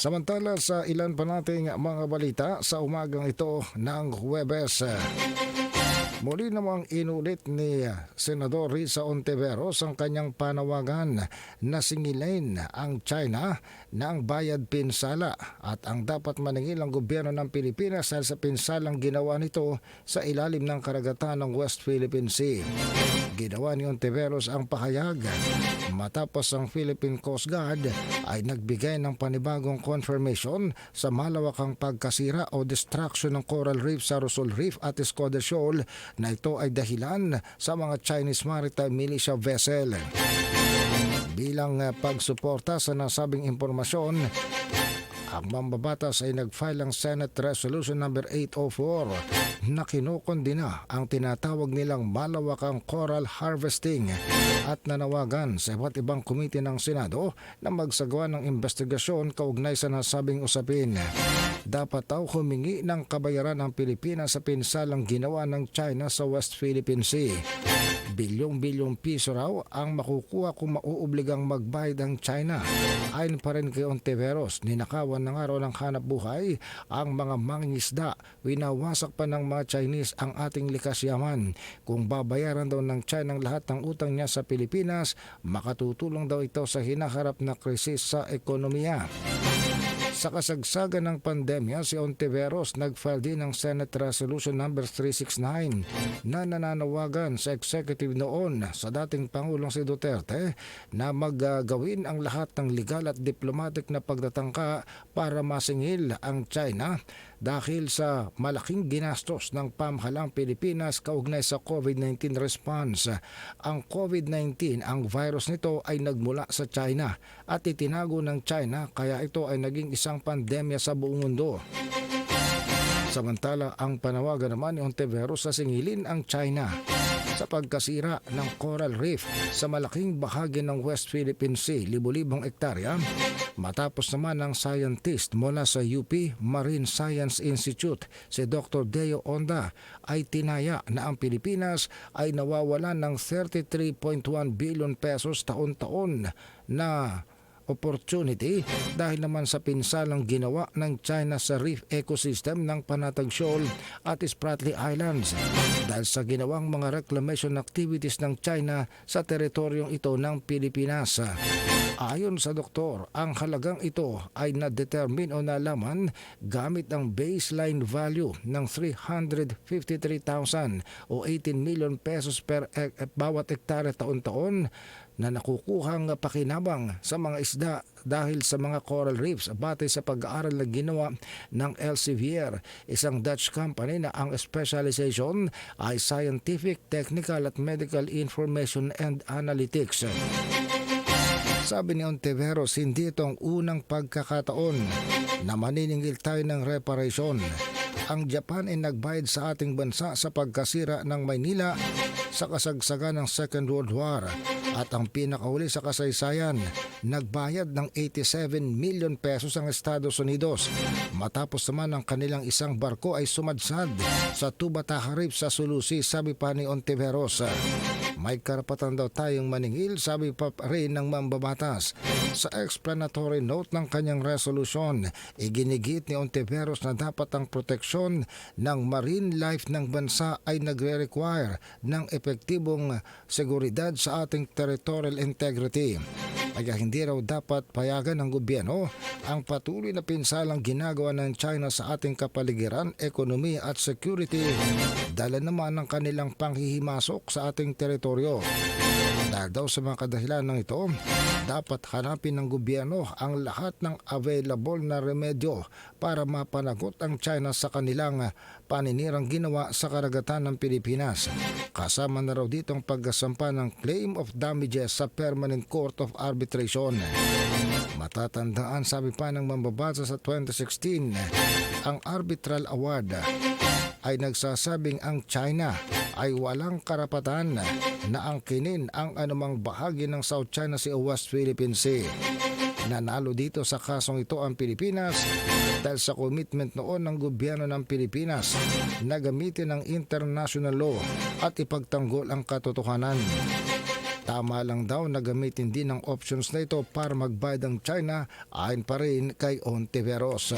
Samantala sa ilan pa nating mga balita sa umagang ito ng Huwebes. Muli namang inulit ni Senador Risa Ontiveros ang kanyang panawagan na singilain ang China ng bayad pinsala at ang dapat maningil ang gobyerno ng Pilipinas dahil sa pinsalang ginawa nito sa ilalim ng karagatan ng West Philippine Sea. Ginawa ni Ontiveros ang pahayag matapos ang Philippine Coast Guard ay nagbigay ng panibagong confirmation sa malawakang pagkasira o destruction ng coral reef sa Rosol Reef at Escoda Shoal na ito ay dahilan sa mga Chinese Maritime Militia vessel. Bilang uh, pagsuporta sa nasabing impormasyon, ang mambabatas ay nag-file ng Senate Resolution number 804 na kinukondina ang tinatawag nilang malawakang coral harvesting at nanawagan sa iba't ibang komite ng Senado na magsagawa ng investigasyon kaugnay sa nasabing usapin. Dapat daw humingi ng kabayaran ang Pilipinas sa pinsalang ginawa ng China sa West Philippine Sea. Bilyong-bilyong piso raw ang makukuha kung mauobligang magbayad ang China. Ayon pa rin kay Ontiveros, ninakawan ng araw ng hanap buhay ang mga mangingisda. Winawasak pa ng mga Chinese ang ating likas yaman. Kung babayaran daw ng China ang lahat ng utang niya sa Pilipinas, makatutulong daw ito sa hinaharap na krisis sa ekonomiya. Sa kasagsagan ng pandemya, si Ontiveros nag-file din ng Senate Resolution number 369 na nananawagan sa executive noon sa dating Pangulong si Duterte na maggagawin ang lahat ng legal at diplomatic na pagtatangka para masingil ang China dahil sa malaking ginastos ng pamahalang Pilipinas kaugnay sa COVID-19 response. Ang COVID-19, ang virus nito ay nagmula sa China at itinago ng China kaya ito ay naging isang pandemya sa buong mundo. Samantala, ang panawagan naman ni Ontiveros sa singilin ang China sa pagkasira ng coral reef sa malaking bahagi ng West Philippine Sea, libo-libong ektarya, matapos naman ng scientist mula sa UP Marine Science Institute, si Dr. Deo Onda, ay tinaya na ang Pilipinas ay nawawalan ng 33.1 billion pesos taon-taon na opportunity dahil naman sa pinsalang ginawa ng China sa reef ecosystem ng Panatag Shoal at Spratly Islands dahil sa ginawang mga reclamation activities ng China sa teritoryong ito ng Pilipinas. Ayon sa doktor, ang halagang ito ay na-determine o nalaman gamit ang baseline value ng 353,000 o 18 million pesos per e- bawat hektare taon-taon na nakukuhang pakinabang sa mga isda dahil sa mga coral reefs batay sa pag-aaral na ginawa ng Elsevier, isang Dutch company na ang specialization ay Scientific, Technical at Medical Information and Analytics. Sabi ni Ontiveros, hindi ito ang unang pagkakataon na maniningil tayo ng reparation. Ang Japan ay nagbayad sa ating bansa sa pagkasira ng Maynila sa kasagsagan ng Second World War at ang pinakauli sa kasaysayan, nagbayad ng 87 million pesos ang Estados Unidos matapos naman ang kanilang isang barko ay sumadsad sa Tubataha Reef sa Sulusi, sabi pa ni Ontiveros. May karapatan daw tayong maningil, sabi pa rin ng mambabatas. Sa explanatory note ng kanyang resolusyon, iginigit ni Ontiveros na dapat ang proteksyon ng marine life ng bansa ay nagre-require ng epektibong seguridad sa ating territorial integrity. Kaya hindi raw dapat payagan ng gobyerno ang patuloy na pinsalang ginagawa ng China sa ating kapaligiran, ekonomiya at security dala naman ng kanilang panghihimasok sa ating teritoryo. Dahil daw sa mga kadahilan ng ito, dapat hanapin ng gobyerno ang lahat ng available na remedyo para mapanagot ang China sa kanilang paninirang ginawa sa karagatan ng Pilipinas. Kasama na raw dito ang pagkasampa ng claim of damages sa Permanent Court of Arbitration. Matatandaan sabi pa ng mambabasa sa 2016, ang Arbitral Award ay nagsasabing ang China ay walang karapatan na angkinin ang anumang bahagi ng South China Sea o West Philippine Sea. Nanalo dito sa kasong ito ang Pilipinas dahil sa commitment noon ng gobyerno ng Pilipinas na gamitin ang international law at ipagtanggol ang katotohanan. Tama lang daw na gamitin din ang options na ito para magbayad ang China ayon pa rin kay Ontiveros.